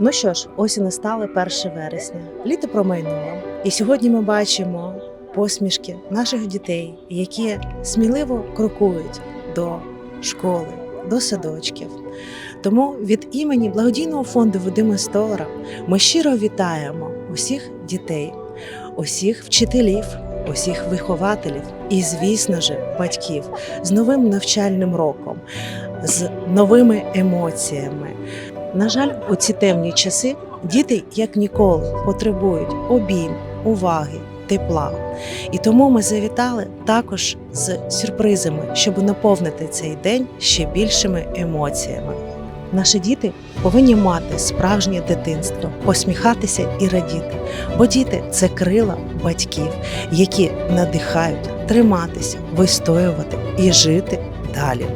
Ну що ж, ось і настало 1 вересня. Літо промайнуло. І сьогодні ми бачимо посмішки наших дітей, які сміливо крокують до школи, до садочків. Тому від імені благодійного фонду Вадима Столара ми щиро вітаємо усіх дітей, усіх вчителів, усіх вихователів і, звісно ж, батьків з новим навчальним роком, з новими емоціями. На жаль, у ці темні часи діти як ніколи потребують обійм, уваги, тепла. І тому ми завітали також з сюрпризами, щоб наповнити цей день ще більшими емоціями. Наші діти повинні мати справжнє дитинство, посміхатися і радіти, бо діти це крила батьків, які надихають триматися, вистоювати і жити далі.